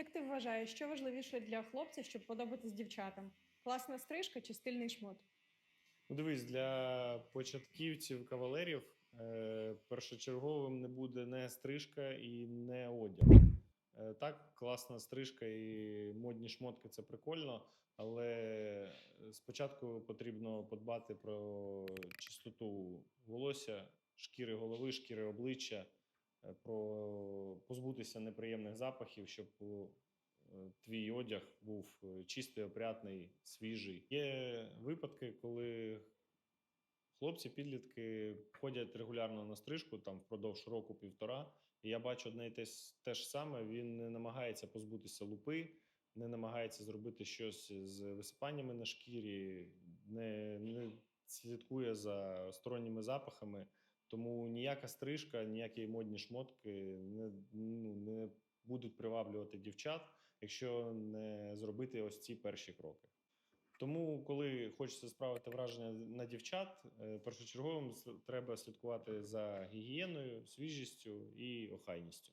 Як ти вважаєш, що важливіше для хлопців, щоб подобатись дівчатам? Класна стрижка чи стильний шмот? Ну, дивись, для початківців кавалерів е, першочерговим не буде не стрижка і не одяг. Е, так, класна стрижка і модні шмотки це прикольно, але спочатку потрібно подбати про чистоту волосся, шкіри голови, шкіри обличчя, е, про позбутися неприємних запахів, щоб е, твій одяг був е, чистий, опрятний, свіжий. Є випадки, коли хлопці, підлітки ходять регулярно на стрижку там впродовж року-півтора. І я бачу одне і те, те ж саме. Він не намагається позбутися лупи, не намагається зробити щось з висипаннями на шкірі, не, не слідкує за сторонніми запахами. Тому ніяка стрижка, ніякі модні шмотки не, ну, не будуть приваблювати дівчат, якщо не зробити ось ці перші кроки. Тому, коли хочеться справити враження на дівчат, е, першочерговим треба слідкувати за гігієною, свіжістю і охайністю.